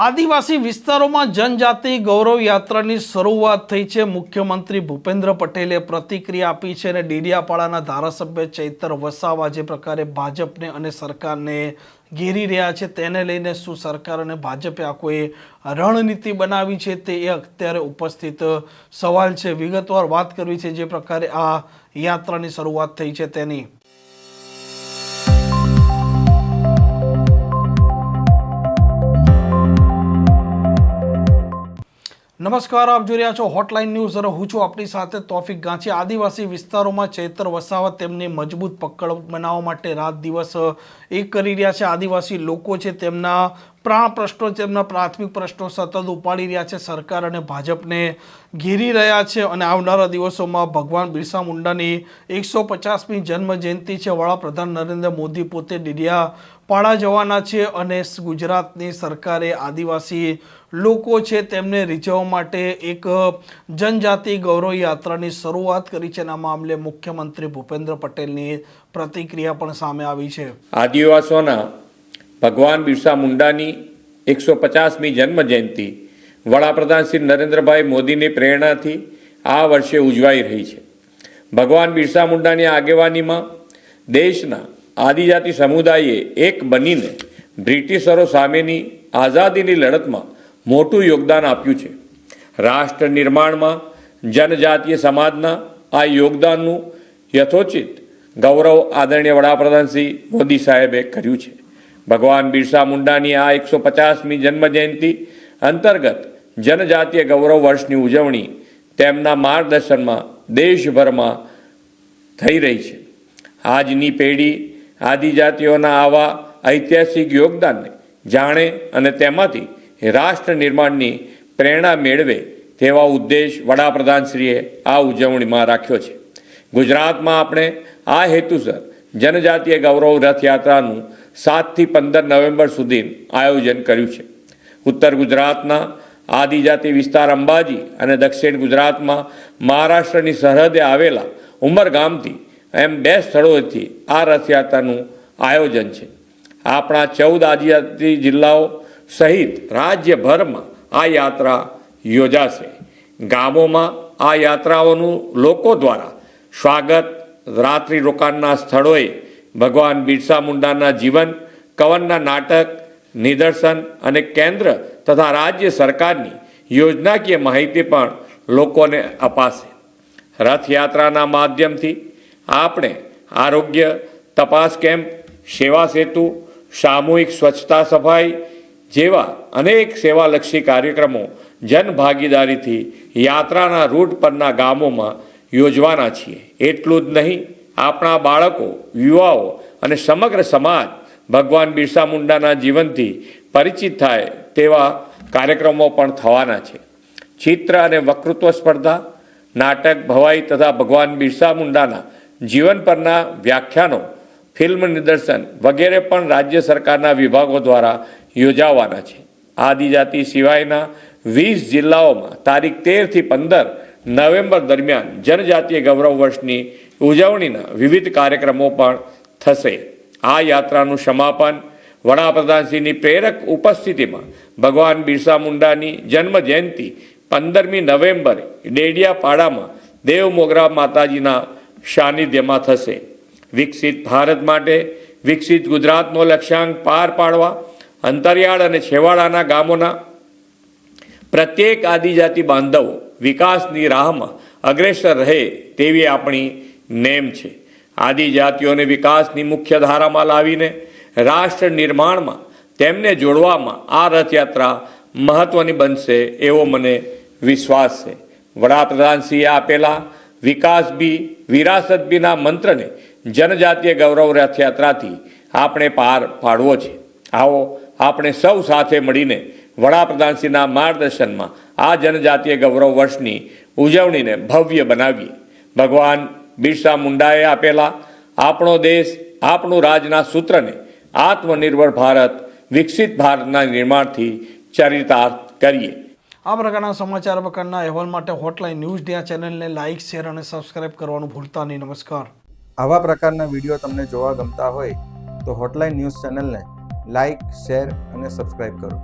આદિવાસી વિસ્તારોમાં જનજાતિ ગૌરવ યાત્રાની શરૂઆત થઈ છે. મુખ્યમંત્રી ભૂપેન્દ્ર પટેલે પ્રતિક્રિયા આપી છે અને ડેડિયાપાડાના ધારાસભ્ય ચૈતર વસાવા જે પ્રકારે ભાજપને અને સરકારને ઘેરી રહ્યા છે તેને લઈને શું સરકાર અને ભાજપે આ કોઈ રણનીતિ બનાવી છે તે અત્યારે ઉપસ્થિત સવાલ છે. વિગતવાર વાત કરવી છે જે પ્રકારે આ યાત્રાની શરૂઆત થઈ છે તેની. નમસ્કાર, આપ જોઈ રહ્યા છો હોટલાઇન ન્યૂઝ અને હું છું આપણી સાથે તોફિક ગાંચી. આદિવાસી વિસ્તારોમાં ચૈતર વસાવત તેમની મજબૂત પકડ બનાવવા માટે રાત દિવસ એક કરી રહ્યા છે. આદિવાસી લોકો છે તેમના પ્રાણ પ્રશ્નો તેમના પ્રાથમિક પ્રશ્નો સતત ઉપાડી રહ્યા છે, સરકાર અને ભાજપને ઘેરી રહ્યા છે અને આવનારા દિવસોમાં ભગવાન બિરસા મુંડાની એકસો પચાસમી જન્મજયંતિ છે. વડાપ્રધાન નરેન્દ્ર મોદી પોતે ડીડિયા પાડા જવાના છે અને ગુજરાતની સરકારે આદિવાસી લોકો છે, તેમને રીઝવવા માટે એક જનજાતિ ગૌરવ યાત્રાની શરૂઆત કરી છે. આ મામલે મુખ્યમંત્રી ભૂપેન્દ્ર પટેલની પ્રતિક્રિયા પણ સામે આવી છે. આદિવાસીઓના ભગવાન બિરસા મુંડાની એકસો પચાસમી જન્મ જયંતિ વડાપ્રધાન શ્રી નરેન્દ્રભાઈ મોદીની પ્રેરણાથી આ વર્ષે ઉજવાઈ રહી છે. ભગવાન બિરસા મુંડાની આગેવાનીમાં દેશના આદિજાતિ સમુદાયે એક બનીને બ્રિટિશરો સામેની આઝાદીની લડતમાં મોટું યોગદાન આપ્યું છે. રાષ્ટ્ર નિર્માણમાં જનજાતીય સમાજના આ યોગદાનનું યથોચિત ગૌરવ આદરણીય વડાપ્રધાન શ્રી મોદી સાહેબે કર્યું છે. ભગવાન બિરસા મુંડાની આ એકસો પચાસમી જન્મ જયંતિ અંતર્ગત જનજાતીય ગૌરવ વર્ષની ઉજવણી તેમના માર્ગદર્શનમાં દેશભરમાં થઈ રહી છે. આજની પેઢી આદિજાતિઓના આવા ઐતિહાસિક યોગદાનને જાણે અને તેમાંથી રાષ્ટ્ર નિર્માણની પ્રેરણા મેળવે તેવા ઉદ્દેશ વડાપ્રધાનશ્રીએ આ ઉજવણીમાં રાખ્યો છે. ગુજરાતમાં આપણે આ હેતુસર જનજાતીય ગૌરવ રથયાત્રાનું સાતથી પંદર નવેમ્બર સુધી આયોજન કર્યું છે. ઉત્તર ગુજરાતના આદિજાતિ વિસ્તાર અંબાજી અને દક્ષિણ ગુજરાતમાં મહારાષ્ટ્રની સરહદે આવેલા ઉમરગામથી એમ બે સ્થળોએથી આ રથયાત્રાનું આયોજન છે. આપણા ચૌદ આદિજાતિ જિલ્લાઓ સહિત રાજ્યભરમાં આ યાત્રા યોજાશે. ગામોમાં આ યાત્રાઓનું લોકો દ્વારા સ્વાગત રાત્રિ રોકાણના સ્થળોએ ભગવાન બિરસા મુંડાના જીવન, કવનના નાટક, નિદર્શન અને કેન્દ્ર તથા રાજ્ય સરકારની યોજનાકીય માહિતી પણ લોકોને અપાશે. રથયાત્રાના માધ્યમથી આપણે આરોગ્ય તપાસ કેમ્પ, સેવા સેતુ, સામૂહિક સ્વચ્છતા સફાઈ જેવા અનેક સેવાલક્ષી કાર્યક્રમો જનભાગીદારીથી યાત્રાના રૂટ પરના ગામોમાં યોજવાના છીએ. એટલું જ નહીં આપણા બાળકો, યુવાઓ અને સમગ્ર સમાજ ભગવાન બિરસા મુંડાના જીવનથી પરિચિત થાય તેવા કાર્યક્રમો પણ થવાના છે. ચિત્ર અને વક્તૃત્વ સ્પર્ધા, નાટક, ભવાઈ તથા ભગવાન બિરસા મુંડાના જીવન પરના વ્યાખ્યાનો, ફિલ્મ નિદર્શન વગેરે પણ રાજ્ય સરકારના વિભાગો દ્વારા યોજાવાના છે. આદિજાતિ સિવાયના વીસ જિલ્લાઓમાં તારીખ તેરથી પંદર નવેમ્બર દરમિયાન જનજાતીય ગૌરવ વર્ષની ઉજવણીના વિવિધ કાર્યક્રમો પણ થશે. આ યાત્રાનું સમાપન વડાપ્રધાનશ્રીની પ્રેરક ઉપસ્થિતિમાં ભગવાન બિરસા મુંડાની જન્મ જયંતિ પંદરમી નવેમ્બરે ડેડિયાપાડામાં દેવ મોગરા માતાજીના સાનિધ્યમાં થશે. વિકસિત ભારત માટે વિકસિત ગુજરાતનો લક્ષ્યાંક પાર પાડવા અંતરિયાળ અને છેવાડાના ગામોના પ્રત્યેક આદિજાતિ બાંધવો વિકાસની રાહમાં અગ્રેસર રહે તેવી આપણી નેમ છે. આદિજાતિઓને વિકાસની મુખ્ય ધારામાં લાવીને રાષ્ટ્ર નિર્માણમાં તેમને જોડવામાં આ રથયાત્રા મહત્વની બનશે એવો મને વિશ્વાસ છે. વડાપ્રધાનશ્રીએ આપેલા વિકાસ બી, વિરાસત બીના મંત્રને જનજાતીય ગૌરવ રથયાત્રાથી આપણે પાર પાડવો છે. આવો આપણે સૌ સાથે મળીને વડાપ્રધાનશ્રીના માર્ગદર્શનમાં આ જનજાતીય ગૌરવ વર્ષની ઉજવણીને ભવ્ય બનાવીએ. ભગવાન બિરસા મુંડાએ આપેલા આપણો દેશ આપણું રાજના સૂત્રને આત્મનિર્ભર ભારત વિકસિત ભારતના નિર્માણથી ચરિતાર્થ કરીએ. આ પ્રકારના સમાચાર પ્રકારના અહેવાલ માટે હોટલાઇન ન્યૂઝ ડિયા ચેનલને લાઇક શેર અને સબસ્ક્રાઇબ કરવાનું ભૂલતા નહીં. નમસ્કાર. આવા પ્રકારના વીડિયો તમને જોવા ગમતા હોય તો હોટલાઇન ન્યૂઝ ચેનલને લાઇક શેર અને સબસ્ક્રાઇબ કરો.